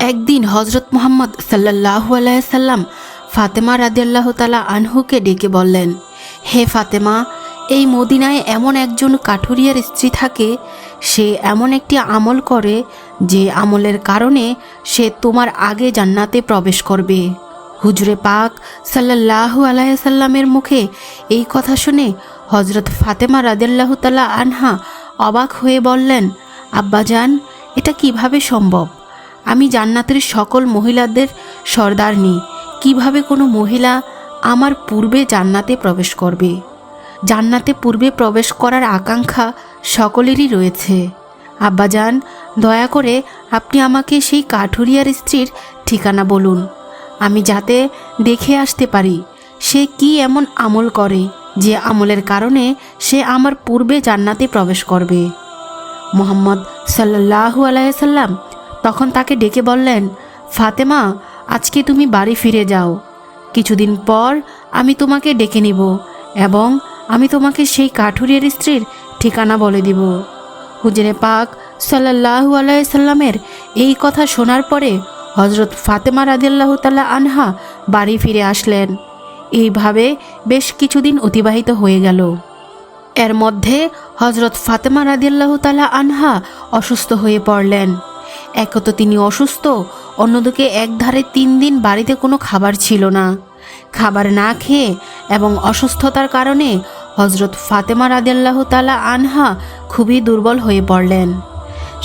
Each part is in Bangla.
একদিন হজরত মোহাম্মদ সাল্লাহু আলাইসাল্লাম ফাতেমা রাদিয়াল্লাহ তালা আনহুকে ডেকে বললেন, হে ফাতেমা, এই মদিনায় এমন একজন কাঠুরিয়ার স্ত্রী থাকে, সে এমন একটি আমল করে যে আমলের কারণে সে তোমার আগে জান্নাতে প্রবেশ করবে। হুজরে পাক সাল্লাহু আলাইসাল্লামের মুখে এই কথা শুনে হজরত ফাতেমা রাদিয়াল্লাহ তালা আনহা অবাক হয়ে বললেন, আব্বাজান, এটা কীভাবে সম্ভব? আমি জান্নাতের সকল মহিলাদের সর্দার নিই। কীভাবে কোনো মহিলা আমার পূর্বে জান্নাতে প্রবেশ করবে? জান্নাতে পূর্বে প্রবেশ করার আকাঙ্ক্ষা সকলেরই রয়েছে। আব্বাজান, দয়া করে আপনি আমাকে সেই কাঠুরিয়ার স্ত্রীর ঠিকানা বলুন। আমি যাতে দেখে আসতে পারি, সে কি এমন আমল করে যে আমলের কারণে সে আমার পূর্বে জান্নাতে প্রবেশ করবে। মোহাম্মদ সাল্লাহু আলাইসাল্লাম তখন তাকে ডেকে বললেন, ফাতেমা, আজকে তুমি বাড়ি ফিরে যাও। কিছুদিন পর আমি তোমাকে ডেকে নিব এবং আমি তোমাকে সেই কাঠুরিয়ার স্ত্রীর ঠিকানা বলে দিব। হুজরে পাক সাল্লাহু আলাইসাল্লামের এই কথা শোনার পরে হজরত ফাতেমা রাদিল্লাহ তাল্লা আনহা বাড়ি ফিরে আসলেন। এইভাবে বেশ কিছুদিন অতিবাহিত হয়ে গেল। এর মধ্যে হজরত ফাতেমা রাদিয়াল্লাহ তালা আনহা অসুস্থ হয়ে পড়লেন। এক তো তিনি অসুস্থ, অন্যদিকে একধারে তিন দিন বাড়িতে কোনো খাবার ছিল না। খাবার না খেয়ে এবং অসুস্থতার কারণে হজরত ফাতেমা রাদিয়াল্লাহ তালা আনহা খুবই দুর্বল হয়ে পড়লেন।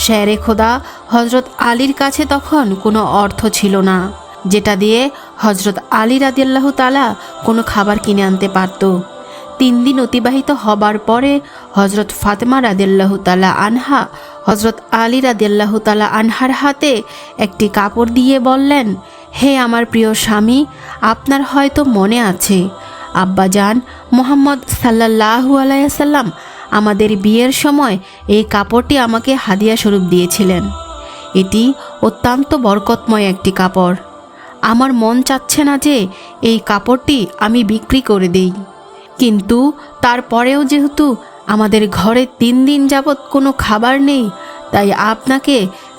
শেরে খোদা হজরত আলীর কাছে তখন কোনো অর্থ ছিল না, যেটা দিয়ে হজরত আলী রাদিয়াল্লাহ তালা কোনো খাবার কিনে আনতে পারতো। তিন দিন অতিবাহিত হবার পরে হজরত ফাতেমা রাদিল্লাহ তালা আনহা হজরত আলী রাদিল্লাহ তালা আনহার হাতে একটি কাপড় দিয়ে বললেন, হে আমার প্রিয় স্বামী, আপনার হয়তো মনে আছে আব্বাজান মোহাম্মদ সাল্লাহু আলাইসাল্লাম আমাদের বিয়ের সময় এই কাপড়টি আমাকে হাদিয়া স্বরূপ দিয়েছিলেন। এটি অত্যন্ত বরকতময় একটি কাপড়। আমার মন চাচ্ছে না যে এই কাপড়টি আমি বিক্রি করে দিই। কিন্তু তারপরেও যেহেতু আমাদের ঘরে তিন দিন যাবৎ কোনো খাবার নেই, তাই আপনাকে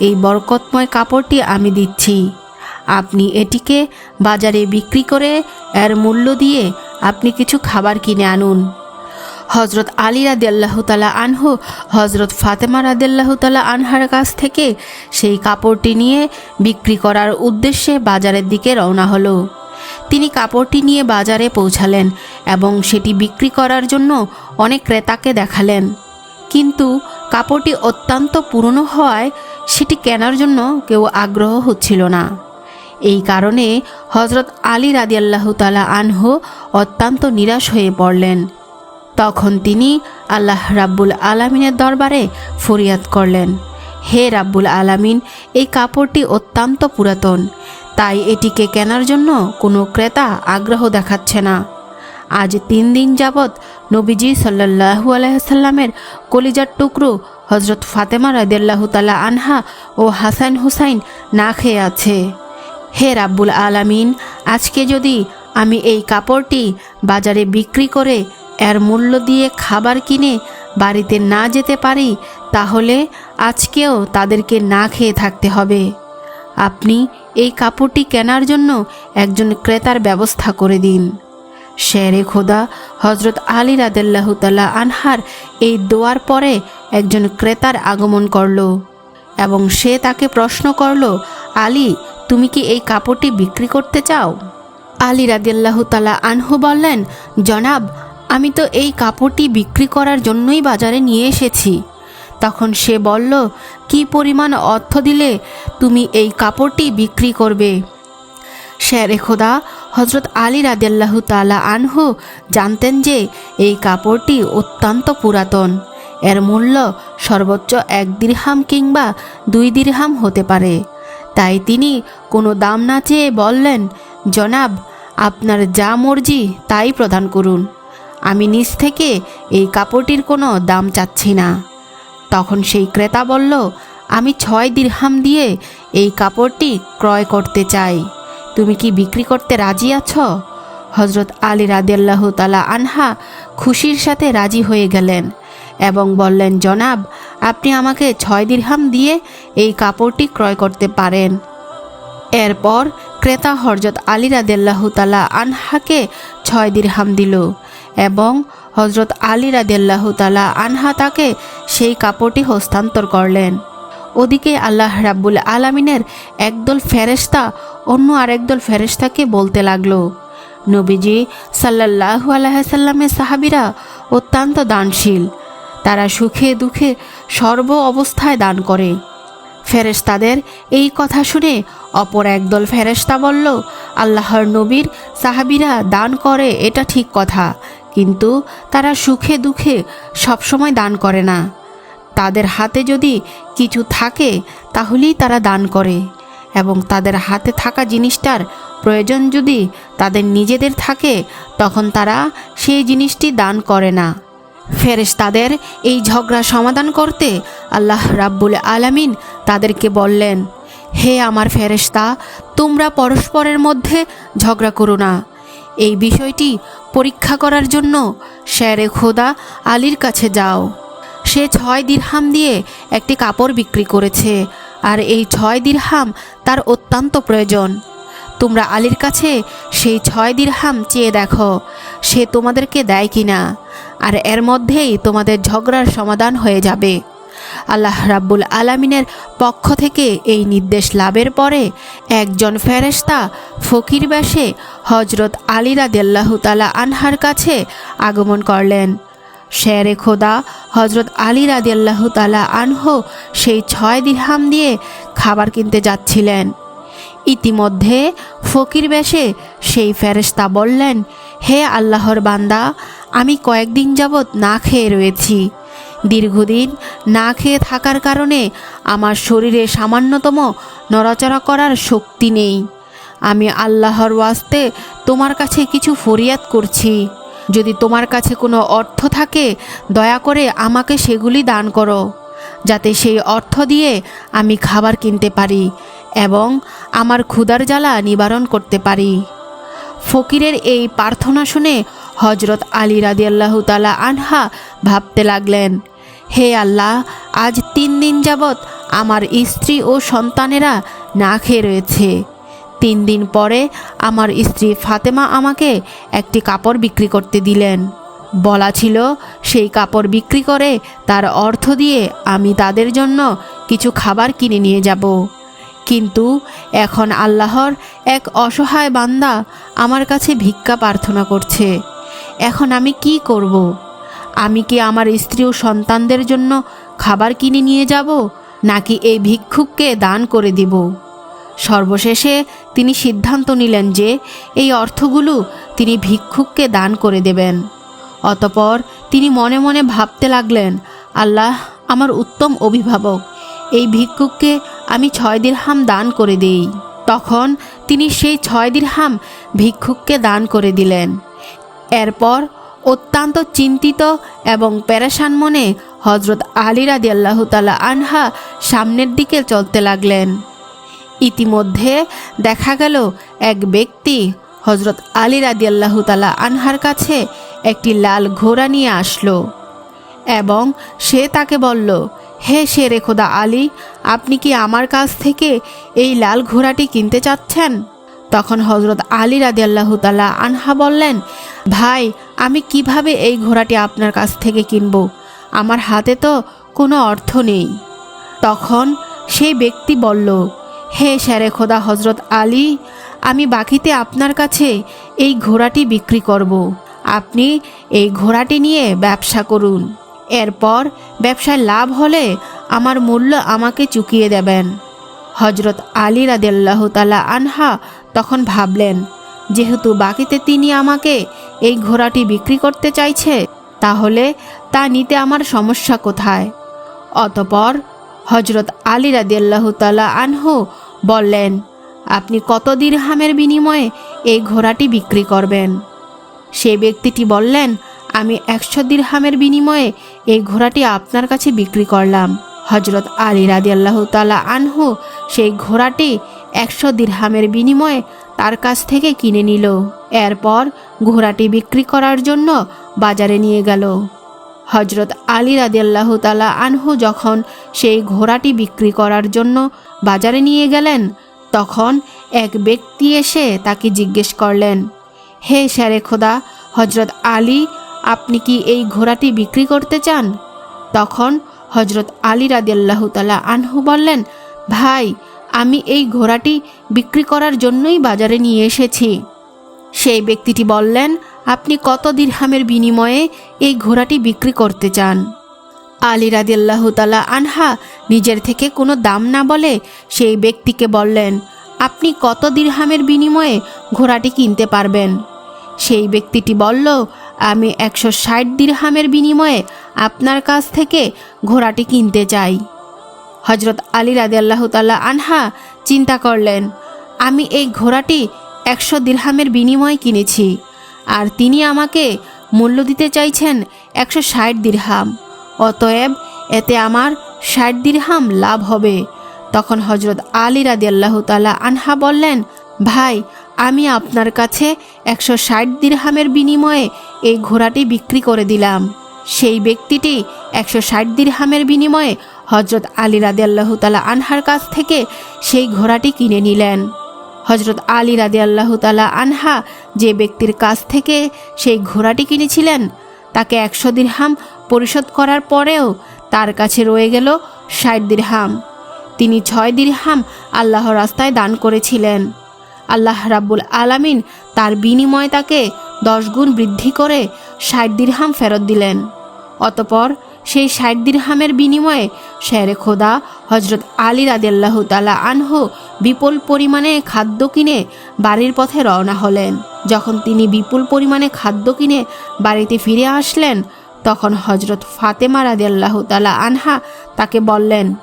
এই বরকতময় কাপড়টি আমি দিচ্ছি। আপনি এটিকে বাজারে বিক্রি করে এর মূল্য দিয়ে আপনি কিছু খাবার কিনে আনুন। হজরত আলী রাদিয়াল্লাহ তালা আনহু হজরত ফাতেমা রাদিয়াল্লাহ তালা আনহার কাছ থেকে সেই কাপড়টি নিয়ে বিক্রি করার উদ্দেশ্যে বাজারের দিকে রওনা হলো। তিনি কাপড়টি নিয়ে বাজারে পৌঁছালেন এবং সেটি বিক্রি করার জন্য অনেক ক্রেতাকে দেখালেন। কিন্তু কাপড়টি অত্যন্ত পুরনো হওয়ায় সেটি কেনার জন্য কেউ আগ্রহ হচ্ছিল না। এই কারণে হজরত আলী রাদিয়াল্লাহ তালা আনহু অত্যন্ত নিরাশ হয়ে পড়লেন। তখন তিনি আল্লাহ রাব্বুল আলামিনের দরবারে ফরিয়াদ করলেন, হে রাব্বুল আলামিন, এই কাপড়টি অত্যন্ত পুরাতন। তাই এটিকে কেনার জন্য কোনো ক্রেতা আগ্রহ দেখাচ্ছে না। আজ তিন দিন যাবৎ নবীজি সাল্লাহু আলাইসাল্লামের কলিজার টুকরো হজরত ফাতেমা রাদিয়াল্লাহ তালা আনহা ও হাসান হুসাইন না খেয়ে আছে। হে রাব্বুল আলামিন, আজকে যদি আমি এই কাপড়টি বাজারে বিক্রি করে এর মূল্য দিয়ে খাবার কিনে বাড়িতে না যেতে পারি, তাহলে আজকেও তাদেরকে না খেয়ে থাকতে হবে। আপনি এই কাপড়টি কেনার জন্য একজন ক্রেতার ব্যবস্থা করে দিন। শেরে খোদা হজরত আলী রাদেল্লাহ তাল্লাহ আনহার এই দোয়ার পরে একজন ক্রেতার আগমন করল এবং সে তাকে প্রশ্ন করল, আলী, তুমি কি এই কাপড়টি বিক্রি করতে চাও? আলী রাদিয়াল্লাহ তালা আনহু বললেন, জনাব, আমি তো এই কাপড়টি বিক্রি করার জন্যই বাজারে নিয়ে এসেছি। তখন সে বলল, কি পরিমাণ অর্থ দিলে তুমি এই কাপড়টি বিক্রি করবে? শেরে খোদা হজরত আলী রাদিয়াল্লাহু তালা আনহু জানতেন যে এই কাপড়টি অত্যন্ত পুরাতন। এর মূল্য সর্বোচ্চ এক দিরহাম কিংবা দুই দিরহাম হতে পারে। তাই তিনি কোনো দাম না চেয়ে বললেন, জনাব, আপনার যা মর্জি তাই প্রদান করুন। আমি নিজ থেকে এই কাপড়টির কোনো দাম চাচ্ছি না। তখন সেই ক্রেতা বলল, আমি ছয় দিরহাম দিয়ে এই কাপড়টি ক্রয় করতে চাই। তুমি কি বিক্রি করতে রাজি আছো? হজরত আলী রাদিয়াল্লাহ তালা আনহা খুশির সাথে রাজি হয়ে গেলেন এবং বললেন, জনাব, আপনি আমাকে ছয় দিরহাম দিয়ে এই কাপড়টি ক্রয় করতে পারেন। এরপর ক্রেতা হরজত আলী রাদেল্লাহ তালা আনহাকে ছয় দিরহাম দিল। এবং হজরত আলী রাদেল্লাহ তালা আনহা তাকে সেই কাপড়টি হস্তান্তর করলেন। ওদিকে আল্লাহ রাব্বুল আলামিনের একদল ফেরেশতা অন্য আরেকদল ফেরেশতাকে বলতে লাগল, নবীজি সাল্লাল্লাহু আলাইসাল্লামের সাহাবিরা অত্যন্ত দানশীল। তারা সুখে দুঃখে সর্ব অবস্থায় দান করে। ফেরেশতাদের এই কথা শুনে অপর একদল ফেরেশতা বলল, আল্লাহর নবীর সাহাবিরা দান করে, এটা ঠিক কথা। কিন্তু তারা সুখে দুঃখে সবসময় দান করে না। তাদের হাতে যদি কিছু থাকে, তাহলেই তারা দান করে। এবং তাদের হাতে থাকা জিনিসটার প্রয়োজন যদি তাদের নিজেদের থাকে, তখন তারা সেই জিনিসটি দান করে না। ফেরেশ তাদের এই ঝগড়া সমাধান করতে আল্লাহ রাব্বুল আলামিন তাদেরকে বললেন, হে আমার ফেরেশতা, তোমরা পরস্পরের মধ্যে ঝগড়া করো না। এই বিষয়টি পরীক্ষা করার জন্য শেরে খোদা আলীর কাছে যাও। সে ছয় দিরহাম দিয়ে একটি কাপড় বিক্রি করেছে, আর এই ছয় দিরহাম তার অত্যন্ত প্রয়োজন। তোমরা আলীর কাছে সেই ছয় দিরহাম চেয়ে দেখো, সে তোমাদেরকে দেয় কিনা, আর এর মধ্যেই তোমাদের ঝগড়ার সমাধান হয়ে যাবে। আল্লাহ রাব্বুল আলামিনের পক্ষ থেকে এই নির্দেশ লাভের পরে একজন ফেরেশতা ফকির বেশে হজরত আলী রাদিয়াল্লাহু তালা আনহার কাছে আগমন করলেন। শেরে খোদা হজরত আলী রাদিয়াল্লাহু তালা আনহ সেই ছয় দিরহাম দিয়ে খাবার কিনতে যাচ্ছিলেন। ইতিমধ্যে ফকির বেশে সেই ফেরেশতা বললেন, হে আল্লাহর বান্দা, আমি কয়েকদিন যাবৎ না খেয়ে রয়েছি। দীর্ঘদিন না খেয়ে থাকার কারণে আমার শরীরে সামান্যতম নড়াচড়া করার শক্তি নেই। আমি আল্লাহর ওয়াস্তে তোমার কাছে কিছু ফরিয়াদ করছি। যদি তোমার কাছে কোনো অর্থ থাকে, দয়া করে আমাকে সেগুলি দান করো, যাতে সেই অর্থ দিয়ে আমি খাবার কিনতে পারি এবং আমার ক্ষুধার জ্বালা নিবারণ করতে পারি। ফকিরের এই প্রার্থনা শুনে হজরত আলী রাদিয়াল্লাহু তালা আনহা ভাবতে লাগলেন হে আল্লাহ, আজ তিন দিন যাবৎ আমার স্ত্রী ও সন্তানেরা না খেয়ে রয়েছে। তিন দিন পরে আমার স্ত্রী ফাতেমা আমাকে একটি কাপড় বিক্রি করতে দিলেন। বলা ছিল, সেই কাপড় বিক্রি করে তার অর্থ দিয়ে আমি তাদের জন্য কিছু খাবার কিনে নিয়ে যাব। কিন্তু এখন আল্লাহর এক অসহায় বান্দা আমার কাছে ভিক্ষা প্রার্থনা করছে। এখন আমি কি করব। আমি কি আমার স্ত্রী ও সন্তানদের জন্য খাবার কিনে নিয়ে যাব, নাকি এই ভিক্ষুককে দান করে দিব? সর্বশেষে তিনি সিদ্ধান্ত নিলেন যে এই অর্থগুলো তিনি ভিক্ষুককে দান করে দেবেন। অতপর তিনি মনে মনে ভাবতে লাগলেন, আল্লাহ আমার উত্তম অভিভাবক, এই ভিক্ষুককে আমি ছয় দিরহাম দান করে দেই। তখন তিনি সেই ছয় দিরহাম ভিক্ষুককে দান করে দিলেন। এরপর অত্যন্ত চিন্তিত এবং প্যারাসান মনে হজরত আলী রাদি আল্লাহ তালা আনহা সামনের দিকে চলতে লাগলেন। ইতিমধ্যে দেখা গেল এক ব্যক্তি হজরত আলী রাদি আল্লাহ তালা আনহার কাছে একটি লাল ঘোড়া নিয়ে আসলো এবং সে তাকে বলল, হে শেরে খোদা আলী, আপনি কি আমার কাছ থেকে এই লাল ঘোড়াটি কিনতে চাচ্ছেন? তখন হজরত আলী রাদি আল্লাহ আনহা বললেন, ভাই, আমি কীভাবে এই ঘোড়াটি আপনার কাছ থেকে কিনব? আমার হাতে তো কোনো অর্থ নেই। তখন সেই ব্যক্তি বলল, হে শেরে খোদা হজরত আলী, আমি বাকিতে আপনার কাছে এই ঘোড়াটি বিক্রি করব। আপনি এই ঘোড়াটি নিয়ে ব্যবসা করুন। এরপর ব্যবসায় লাভ হলে আমার মূল্য আমাকে চুকিয়ে দেবেন। হজরত আলী রাদেল্লাহ তালা আনহা তখন ভাবলেন, যেহেতু বাকিতে তিনি আমাকে এই ঘোড়াটি বিক্রি করতে চাইছে, তাহলে তা নিতে আমার সমস্যা কোথায়? অতপর হজরত আলী রাদিয়াল্লাহু তালা আনহু বললেন, আপনি কত দিরহামের বিনিময়ে এই ঘোড়াটি বিক্রি করবেন? সে ব্যক্তিটি বললেন, আমি একশো দিরহামের বিনিময়ে এই ঘোড়াটি আপনার কাছে বিক্রি করলাম। হজরত আলী রাদি আল্লাহ তালা আনহু সেই ঘোড়াটি একশো দিরহামের বিনিময়ে তার কাছ থেকে কিনে নিল। এরপর ঘোড়াটি বিক্রি করার জন্য বাজারে নিয়ে গেল। হজরত আলী রাদি আল্লাহ তালা আনহু যখন সেই ঘোড়াটি বিক্রি করার জন্য বাজারে নিয়ে গেলেন, তখন এক ব্যক্তি এসে তাকে জিজ্ঞেস করলেন, হে শেরে খোদা হজরত আলী, আপনি কি এই ঘোড়াটি বিক্রি করতে চান? তখন হজরত আলী রাদিয়াল্লাহ তালা আনহু বললেন, ভাই আমি এই ঘোড়াটি বিক্রি করার জন্যই বাজারে নিয়ে এসেছি। সেই ব্যক্তিটি বললেন, আপনি কত দিরহামের বিনিময়ে এই ঘোড়াটি বিক্রি করতে চান? আলী রাদিয়াল্লাহু তালা আনহা নিজের থেকে কোনো দাম না বলে সেই ব্যক্তিকে বললেন, আপনি কত দিরহামের বিনিময়ে ঘোড়াটি কিনতে পারবেন? সেই ব্যক্তিটি বলল, আমি একশো ষাট দিরহামের বিনিময়ে আপনার কাছ থেকে ঘোড়াটি কিনতে চাই। হজরত আলী রাদিয়াল্লাহ তাল্লাহ আনহা চিন্তা করলেন, আমি এই ঘোড়াটি একশো দিরহামের বিনিময়ে কিনেছি, আর তিনি আমাকে মূল্য দিতে চাইছেন একশো ষাট দিরহাম। অতএব এতে আমার ষাট দিরহাম লাভ হবে। তখন হজরত আলী রাদিয়াল্লাহ তাল্লাহ আনহা বললেন, ভাই, আমি আপনার কাছে একশো ষাট দিরহামের বিনিময়ে এই ঘোড়াটি বিক্রি করে দিলাম। সেই ব্যক্তিটি একশো ষাট দিরহামের বিনিময়ে হজরত আলী রাদে আল্লাহ তালা আনহার কাছ থেকে সেই ঘোড়াটি কিনে নিলেন। হজরত আলী রাদে আল্লাহ তালা আনহা যে ব্যক্তির কাছ থেকে সেই ঘোড়াটি কিনেছিলেন, তাকে একশো দিরহাম পরিশোধ করার পরেও তার কাছে রয়ে গেল ষাট দিরহাম। তিনি ছয় দিরহাম আল্লাহ রাস্তায় দান করেছিলেন। আল্লাহ রাব্বুল আলামিন তার বিনিময়ে তাকে দশ গুণ বৃদ্ধি করে ষাট দিরহাম ফেরত দিলেন। অতপর সেই ষাট দিরহামের বিনিময়ে শেরে খোদা হজরত আলী রাদিয়াল্লাহু তালা আনহু বিপুল পরিমাণে খাদ্য কিনে বাড়ির পথে রওনা হলেন। যখন তিনি বিপুল পরিমাণে খাদ্য কিনে বাড়িতে ফিরে আসলেন, তখন হজরত ফাতেমা রাদিয়াল্লাহু তালা আনহা তাকে বললেন,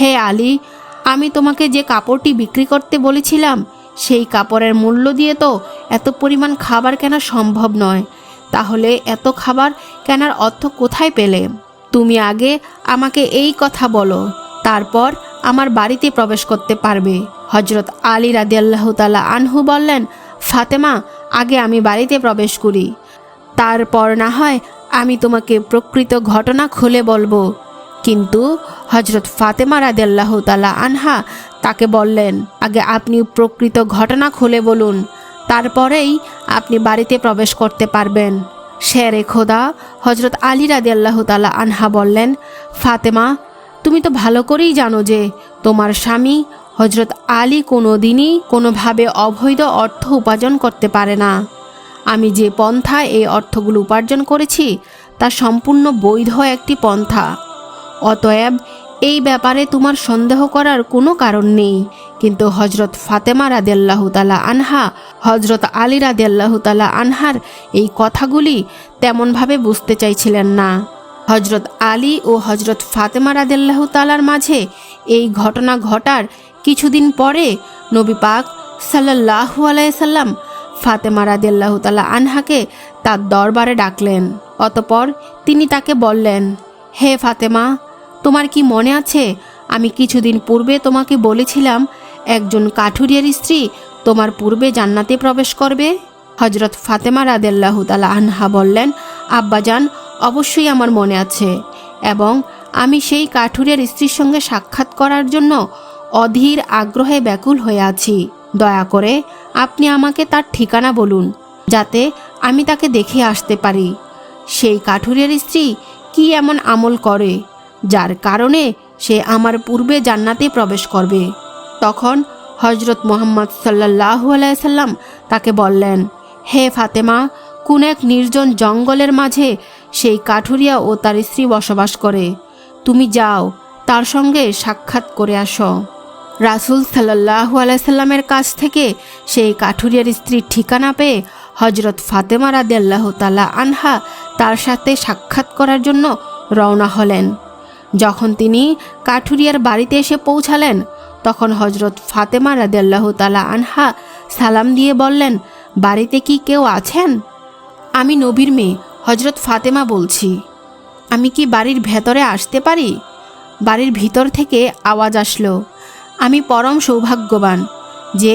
হে আলী, আমি তোমাকে যে কাপড়টি বিক্রি করতে বলেছিলাম, সেই কাপড়ের মূল্য দিয়ে তো এত পরিমাণ খাবার কেনা সম্ভব নয়। তাহলে এত খাবার কেনার অর্থ কোথায় পেলে? তুমি আগে আমাকে এই কথা বলো, তারপর আমার বাড়িতে প্রবেশ করতে পারবে। হজরত আলী রাদিয়াল্লাহ তালা আনহু বললেন, ফাতেমা, আগে আমি বাড়িতে প্রবেশ করি। তারপর না হয় আমি তোমাকে প্রকৃত ঘটনা খুলে বলব। কিন্তু হজরত ফাতেমা রাদিয়াল্লাহ তালা আনহা তাকে বললেন, আগে আপনি প্রকৃত ঘটনা খুলে বলুন, তারপরেই আপনি বাড়িতে প্রবেশ করতে পারবেন। শেরে খোদা হজরত আলী রাদি আল্লাহ তালা আনহা বললেন, ফাতেমা, তুমি তো ভালো করেই জানো যে তোমার স্বামী হজরত আলী কোনো দিনই কোনোভাবে অবৈধ অর্থ উপার্জন করতে পারে না। আমি যে পন্থা এই অর্থগুলো উপার্জন করেছি, তা সম্পূর্ণ বৈধ একটি পন্থা। অতএব এই ব্যাপারে তোমার সন্দেহ করার কোনো কারণ নেই। কিন্তু হজরত ফাতেমা রাদেল্লাহ তালা আনহা হজরত আলী রাদেল্লাহ তালা আনহার এই কথাগুলি তেমনভাবে বুঝতে চাইছিলেন না। হজরত আলী ও হজরত ফাতেমা রাদেল্লাহ তালার মাঝে এই ঘটনা ঘটার কিছুদিন পরে নবী পাক সাল্লাহু আলাইসাল্লাম ফাতেমা রাদেল্লাহ তালা আনহাকে তার দরবারে ডাকলেন। অতপর তিনি তাকে বললেন, হে ফাতেমা, তোমার কি মনে আছে? আমি কিছুদিন পূর্বে তোমাকে বলেছিলাম একজন কাঠুরিয়ার স্ত্রী তোমার পূর্বে জান্নাতে প্রবেশ করবে? হজরত ফাতেমা রাদেল্লাহ আনহা বললেন, আব্বাজান, অবশ্যই আমার মনে আছে এবং আমি সেই কাঠুরিয়ার স্ত্রীর সঙ্গে সাক্ষাৎ করার জন্য অধীর আগ্রহে ব্যাকুল হয়ে আছি। দয়া করে আপনি আমাকে তার ঠিকানা বলুন, যাতে আমি তাকে দেখে আসতে পারি। সেই কাঠুরিয়ার স্ত্রী কি এমন আমল করে, যার কারণে সে আমার পূর্বে জান্নাতে প্রবেশ করবে? তখন হজরত মোহাম্মদ সাল্লাহু আলাইসাল্লাম তাকে বললেন, হে ফাতেমা, কোন এক নির্জন জঙ্গলের মাঝে সেই কাঠুরিয়া ও তার স্ত্রী বসবাস করে। তুমি যাও, তার সঙ্গে সাক্ষাৎ করে আসো। রাসুল সাল্লাহু আলাইসাল্লামের কাছ থেকে সেই কাঠুরিয়ার স্ত্রীর ঠিকানা পেয়ে হজরত ফাতেমা রাদে আল্লাহ তালা আনহা তার সাথে সাক্ষাৎ করার জন্য রওনা হলেন। যখন তিনি কাঠুরিয়ার বাড়িতে এসে পৌঁছালেন তখন হজরত ফাতেমা রাদেল্লাহ তালা আনহা সালাম দিয়ে বললেন, বাড়িতে কি কেউ আছেন? আমি নবীর মেয়ে হজরত ফাতেমা বলছি। আমি কি বাড়ির ভেতরে আসতে পারি? বাড়ির ভিতর থেকে আওয়াজ আসলো, আমি পরম সৌভাগ্যবান যে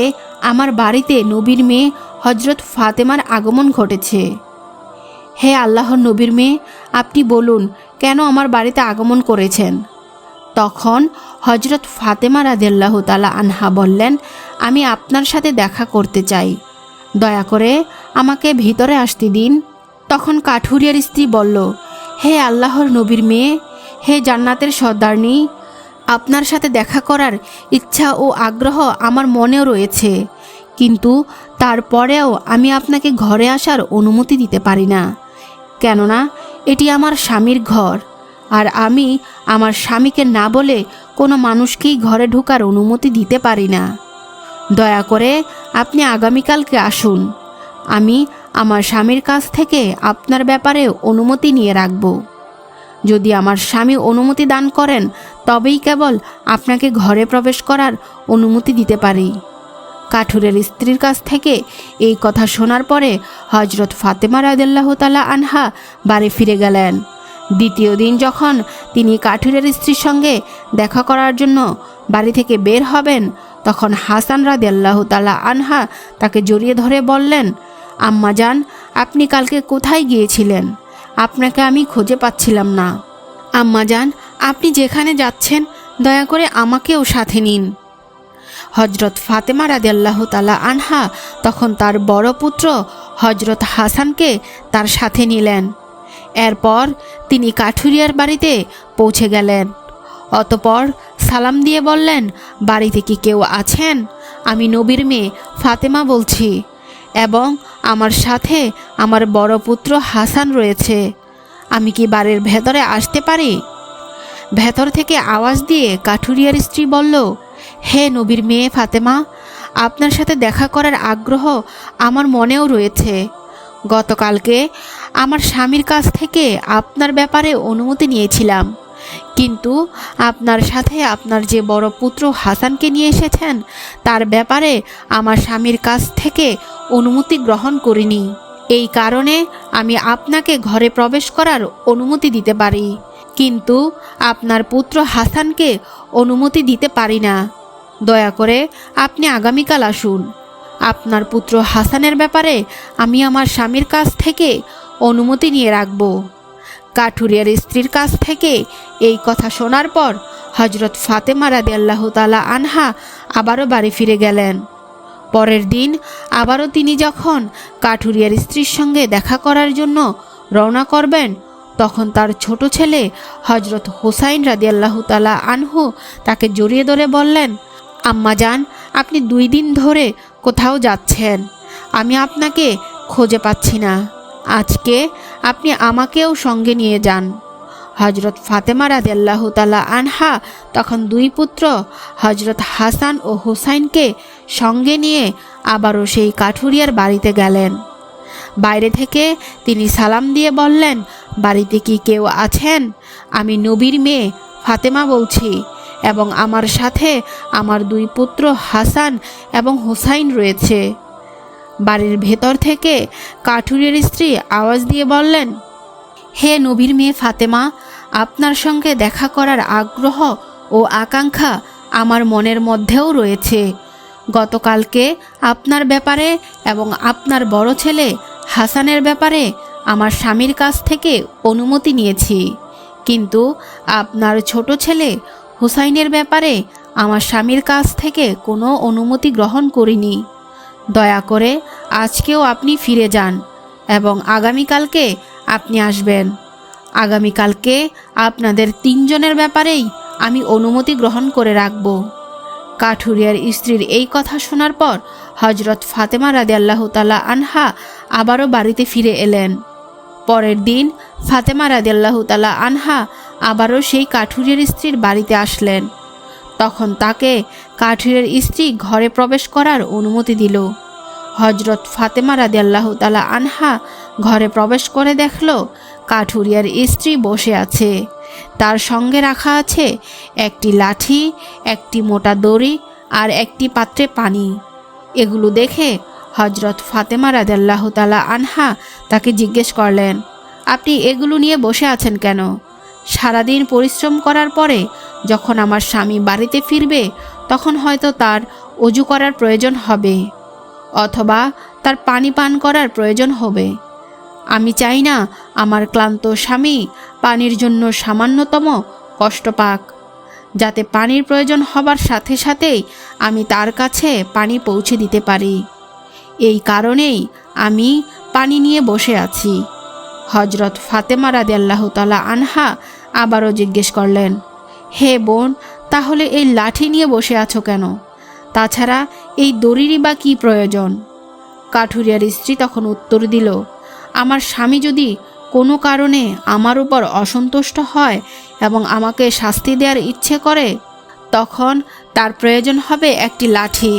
আমার বাড়িতে নবীর মেয়ে হজরত ফাতেমার আগমন ঘটেছে। হে আল্লাহর নবীর মেয়ে, আপনি বলুন, কেন আমার বাড়িতে আগমন করেছেন? তখন হজরত ফাতেমা রাদিয়াল্লাহু তালা আনহা বললেন, আমি আপনার সাথে দেখা করতে চাই। দয়া করে আমাকে ভিতরে আসতে দিন। তখন কাঠুরিয়ার স্ত্রী বলল, হে আল্লাহর নবীর মেয়ে, হে জান্নাতের সর্দারনি, আপনার সাথে দেখা করার ইচ্ছা ও আগ্রহ আমার মনেও রয়েছে। কিন্তু তারপরেও আমি আপনাকে ঘরে আসার অনুমতি দিতে পারি না। কেননা এটি আমার স্বামীর ঘর। আর আমি আমার স্বামীকে না বলে কোনো মানুষকেই ঘরে ঢোকার অনুমতি দিতে পারি না। দয়া করে আপনি আগামীকালকে আসুন। আমি আমার স্বামীর কাছ থেকে আপনার ব্যাপারে অনুমতি নিয়ে রাখব। যদি আমার স্বামী অনুমতি দান করেন, তবেই কেবল আপনাকে ঘরে প্রবেশ করার অনুমতি দিতে পারি। কাঠুরের স্ত্রীর কাছ থেকে এই কথা শোনার পরে হজরত ফাতেমা রাদেল্লাহ তালা আনহা বাড়ি ফিরে গেলেন। দ্বিতীয় দিন যখন তিনি কাঠুরের স্ত্রীর সঙ্গে দেখা করার জন্য বাড়ি থেকে বের হবেন, তখন হাসান রাদেল্লাহ তালা আনহা তাকে জড়িয়ে ধরে বললেন, আম্মা যান আপনি কালকে কোথায় গিয়েছিলেন? আপনাকে আমি খুঁজে পাচ্ছিলাম না। আম্মা যান আপনি যেখানে যাচ্ছেন, দয়া করে আমাকেও সাথে নিন। হজরত ফাতেমা রাদিয়াল্লাহ তালা আনহা তখন তার বড় পুত্র হজরত হাসানকে তার সাথে নিলেন। এরপর তিনি কাঠুরিয়ার বাড়িতে পৌঁছে গেলেন। অতপর সালাম দিয়ে বললেন বাড়িতে কি কেউ আছেন? আমি নবীর মেয়ে ফাতেমা বলছি এবং আমার সাথে আমার বড় পুত্র হাসান রয়েছে। আমি কি বাড়ির ভেতরে আসতে পারি? ভেতর থেকে আওয়াজ দিয়ে কাঠুরিয়ার স্ত্রী বলল, হে নবীর মেয়ে ফাতেমা, আপনার সাথে দেখা করার আগ্রহ আমার মনেও রয়েছে। গতকালকে আমার স্বামীর কাছ থেকে আপনার ব্যাপারে অনুমতি নিয়েছিলাম। কিন্তু আপনার সাথে আপনার যে বড় পুত্র হাসানকে নিয়ে এসেছেন, তার ব্যাপারে আমার স্বামীর কাছ থেকে অনুমতি গ্রহণ করিনি। এই কারণে আমি আপনাকে ঘরে প্রবেশ করার অনুমতি দিতে পারি। কিন্তু আপনার পুত্র হাসানকে অনুমতি দিতে পারি না। দয়া করে আপনি আগামীকাল আসুন। আপনার পুত্র হাসানের ব্যাপারে আমি আমার স্বামীর কাছ থেকে অনুমতি নিয়ে রাখব। কাঠুরিয়ার স্ত্রীর কাছ থেকে এই কথা শোনার পর হজরত ফাতেমা রাদি আল্লাহ তালা আনহা আবারও বাড়ি ফিরে গেলেন। পরের দিন আবারও তিনি যখন কাঠুরিয়ার স্ত্রীর সঙ্গে দেখা করার জন্য রওনা করবেন, তখন তার ছোট ছেলে হজরত হোসাইন রাদি আল্লাহ তালা আনহু তাকে জড়িয়ে ধরে বললেন, আম্মা যান আপনি দুই দিন ধরে কোথাও যাচ্ছেন। আমি আপনাকে খুঁজে পাচ্ছি না। আজকে আপনি আমাকেও সঙ্গে নিয়ে যান। হজরত ফাতেমা রাদিয়াল্লাহু তালা আনহা তখন দুই পুত্র হজরত হাসান ও হুসাইনকে সঙ্গে নিয়ে আবারও সেই কাঠুরিয়ার বাড়িতে গেলেন। বাইরে থেকে তিনি সালাম দিয়ে বললেন, বাড়িতে কি কেউ আছেন? আমি নবীর মেয়ে, ফাতেমা বলছি। এবং আমার সাথে আমার দুই পুত্র হাসান এবং হোসাইন রয়েছে। বাড়ির ভেতর থেকে কাঠুরের স্ত্রী আওয়াজ দিয়ে বললেন, হে নবীর মেয়ে ফাতেমা, আপনার সঙ্গে দেখা করার আগ্রহ ও আকাঙ্ক্ষা আমার মনের মধ্যেও রয়েছে। গতকালকে আপনার ব্যাপারে এবং আপনার বড় ছেলে হাসানের ব্যাপারে আমার স্বামীর কাছ থেকে অনুমতি নিয়েছি। কিন্তু আপনার ছোট ছেলে হুসাইনের ব্যাপারে আমার স্বামীর কাছ থেকে কোনো অনুমতি গ্রহণ করিনি। দয়া করে আজকেও আপনি ফিরে যান এবং আগামীকালকে আপনি আসবেন। আগামীকালকে আপনাদের তিনজনের ব্যাপারেই আমি অনুমতি গ্রহণ করে রাখব। কাঠুরিয়ার স্ত্রীর এই কথা শোনার পর হজরত ফাতেমা রাদে আল্লাহ তালা আনহা আবারও বাড়িতে ফিরে এলেন। পরের দিন ফাতেমা রাদে আল্লাহ তালা আনহা আবারও সেই কাঠুরের স্ত্রীর বাড়িতে আসলেন। তখন তাকে কাঠুরের স্ত্রী ঘরে প্রবেশ করার অনুমতি দিল। হজরত ফাতেমা রাদি আল্লাহ তালা আনহা ঘরে প্রবেশ করে দেখল কাঠুরিয়ার স্ত্রী বসে আছে। তার সঙ্গে রাখা আছে একটি লাঠি, একটি মোটা দড়ি আর একটি পাত্রে পানি। এগুলো দেখে হজরত ফাতেমা রাদাল্লাহ তালা আনহা তাকে জিজ্ঞেস করলেন, আপনি এগুলো নিয়ে বসে আছেন কেন? সারাদিন পরিশ্রম করার পরে যখন আমার স্বামী বাড়িতে ফিরবে, তখন হয়তো তার অজু করার প্রয়োজন হবে অথবা তার পানি পান করার প্রয়োজন হবে। আমি চাই না আমার ক্লান্ত স্বামী পানির জন্য সামান্যতম কষ্ট পাক, যাতে পানির প্রয়োজন হবার সাথে সাথেই আমি তার কাছে পানি পৌঁছে দিতে পারি। এই কারণেই আমি পানি নিয়ে বসে আছি। হজরত ফাতেমা রাদি আল্লাহ তালা আনহা আবারও জিজ্ঞেস করলেন, হে বোন, তাহলে এই লাঠি নিয়ে বসে আছো কেন? তাছাড়া এই দড়িরই বা কী প্রয়োজন? কাঠুরিয়ার স্ত্রী তখন উত্তর দিল, আমার স্বামী যদি কোনো কারণে আমার উপর অসন্তুষ্ট হয় এবং আমাকে শাস্তি দেওয়ার ইচ্ছে করে, তখন তার প্রয়োজন হবে একটি লাঠি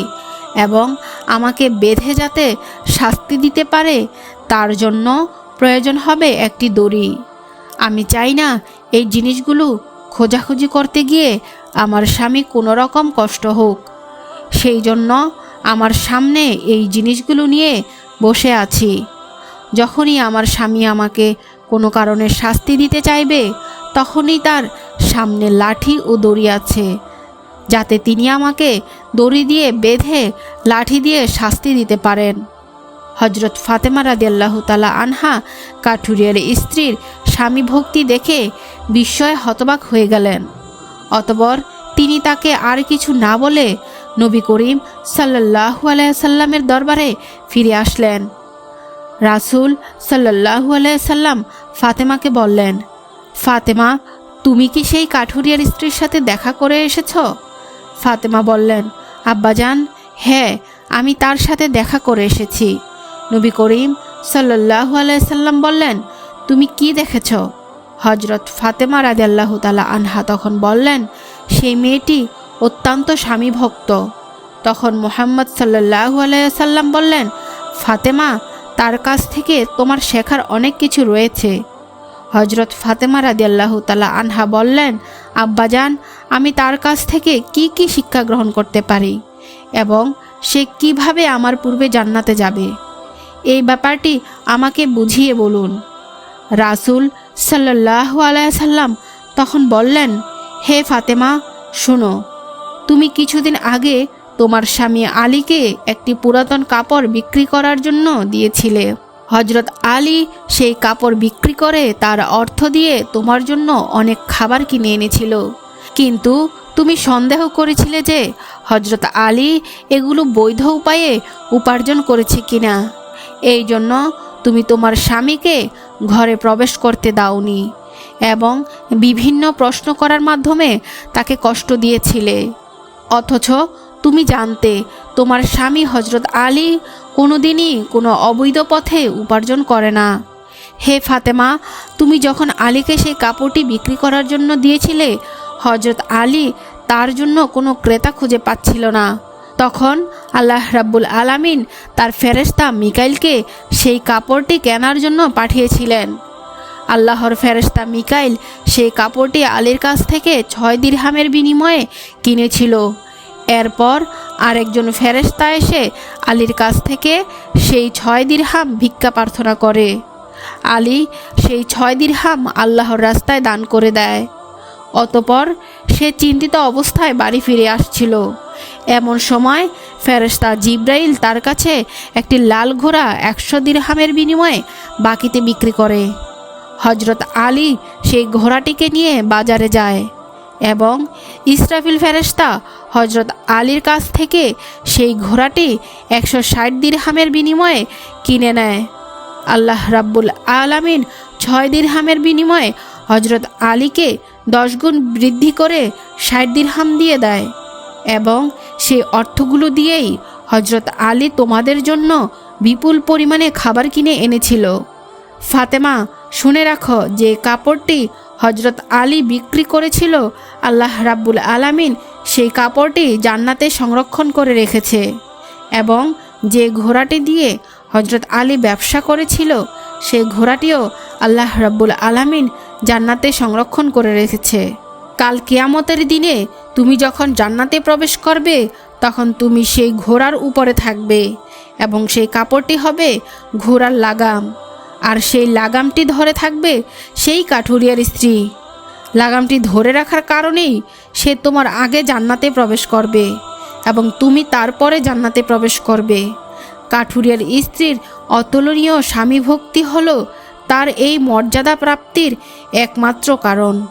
এবং আমাকে বেঁধে যাতে শাস্তি দিতে পারে, তার জন্য প্রয়োজন হবে একটি দড়ি। আমি চাই না এই জিনিসগুলো খোঁজাখুঁজি করতে গিয়ে আমার স্বামী কোনো রকম কষ্ট হোক। সেই জন্য আমার সামনে এই জিনিসগুলো নিয়ে বসে আছি। যখনই আমার স্বামী আমাকে কোনো কারণে শাস্তি দিতে চাইবে, তখনই তার সামনে লাঠি ও দড়ি আছে, যাতে তিনি আমাকে দড়ি দিয়ে বেঁধে লাঠি দিয়ে শাস্তি দিতে পারেন। হজরত ফাতেমা রাদি আল্লাহ তালা আনহা কাঠুরিয়ার স্ত্রীর স্বামী ভক্তি দেখে বিস্ময়ে হতবাক হয়ে গেলেন। অতবর তিনি তাকে আর কিছু না বলে নবী করিম সাল্লাহু আলাইসাল্লামের দরবারে ফিরে আসলেন। রাসুল সাল্লাহু আলাইসাল্লাম ফাতেমাকে বললেন, ফাতেমা, তুমি কি সেই কাঠুরিয়ার স্ত্রীর সাথে দেখা করে এসেছ? ফাতেমা বললেন, আব্বাজান হ্যাঁ আমি তার সাথে দেখা করে এসেছি। নবী করিম সাল্লাহু আলাইসাল্লাম বললেন তুমি কি দেখেছ? হজরত ফাতেমা রাজি আল্লাহ তালা আনহা তখন বললেন, সেই মেয়েটি অত্যন্ত স্বামী ভক্ত তখন মোহাম্মদ সাল্লাহু আলাইসাল্লাম বললেন, ফাতেমা, তার কাছ থেকে তোমার শেখার অনেক কিছু রয়েছে। হজরত ফাতেমা রাদি আল্লাহ তালা আনহা বললেন, আব্বাজান, আমি তার কাছ থেকে কি কি শিক্ষা গ্রহণ করতে পারি এবং সে কীভাবে আমার পূর্বে জান্নাতে যাবে? এই ব্যাপারটি আমাকে বুঝিয়ে বলুন। রাসুল সাল্লাহ আলাইসাল্লাম তখন বললেন, হে ফাতেমা, শোনো, তুমি কিছুদিন আগে তোমার স্বামী আলীকে একটি পুরাতন কাপড় বিক্রি করার জন্য দিয়েছিলে। হজরত আলী সেই কাপড় বিক্রি করে তার অর্থ দিয়ে তোমার জন্য অনেক খাবার কিনে এনেছিল। কিন্তু তুমি সন্দেহ করেছিলে যে হজরত আলী এগুলো বৈধ উপায়ে উপার্জন করেছে কিনা। এই জন্য তুমি তোমার স্বামীকে ঘরে প্রবেশ করতে দাওনি এবং বিভিন্ন প্রশ্ন করার মাধ্যমে তাকে কষ্ট দিয়েছিলে। অথচ তুমি জানতে তোমার স্বামী হজরত আলী কোনোদিনই কোনো অবৈধ পথে উপার্জন করে না। হে ফাতেমা, তুমি যখন আলীকে সেই কাপড়টি বিক্রি করার জন্য দিয়েছিলে হজরত আলী তার জন্য কোনো ক্রেতা খুঁজে পাচ্ছিল না। তখন আল্লাহ রাব্বুল আলামিন তার ফেরেস্তা মিকাইলকে সেই কাপড়টি কেনার জন্য পাঠিয়েছিলেন। আল্লাহর ফেরেস্তা মিকাইল সেই কাপড়টি আলীর কাছ থেকে ছয় দিরহামের বিনিময়ে কিনেছিল। এরপর আরেকজন ফেরেস্তা এসে আলীর কাছ থেকে সেই ছয় দিরহাম ভিক্ষা প্রার্থনা করে। আলী সেই ছয় দিরহাম আল্লাহর রাস্তায় দান করে দেয়। অতপর সে চিন্তিত অবস্থায় বাড়ি ফিরে আসছিল। এমন সময় ফেরেস্তা জিব্রাইল তার কাছে একটি লাল ঘোড়া একশো দিরহামের বিনিময়ে বাকিতে বিক্রি করে। হজরত আলী সেই ঘোড়াটিকে নিয়ে বাজারে যায় এবং ইসরাফিল ফেরেস্তা হজরত আলীর কাছ থেকে সেই ঘোড়াটি একশো ষাট দিরহামের বিনিময়ে কিনে নেয়। আল্লাহ রাব্বুল আলামিন ছয় দিরহামের বিনিময়ে হজরত আলীকে দশ গুণ বৃদ্ধি করে ষাট দিরহাম দিয়ে দেয়। এবং সেই অর্থগুলো দিয়েই হজরত আলী তোমাদের জন্য বিপুল পরিমাণে খাবার কিনে এনেছিল। ফাতেমা, শুনে রাখো যে কাপড়টি হজরত আলী বিক্রি করেছিল, আল্লাহ রাব্বুল আলামিন সেই কাপড়টি জান্নাতে সংরক্ষণ করে রেখেছে এবং যে ঘোড়াটি দিয়ে হজরত আলী ব্যবসা করেছিল, সেই ঘোড়াটিও আল্লাহ রাব্বুল আলামিন জান্নাতে সংরক্ষণ করে রেখেছে। কাল কেয়ামতের দিনে তুমি যখন জান্নাতে প্রবেশ করবে, তখন তুমি সেই ঘোড়ার উপরে থাকবে এবং সেই কাপড়টি হবে ঘোড়ার লাগাম। আর সেই লাগামটি ধরে থাকবে সেই কাঠুরিয়ার স্ত্রী। লাগামটি ধরে রাখার কারণেই সে তোমার আগে জান্নাতে প্রবেশ করবে এবং তুমি তারপরে জান্নাতে প্রবেশ করবে। কাঠুরিয়ার স্ত্রীর অতুলনীয় স্বামী ভক্তি হল তার এই মর্যাদা প্রাপ্তির একমাত্র কারণ।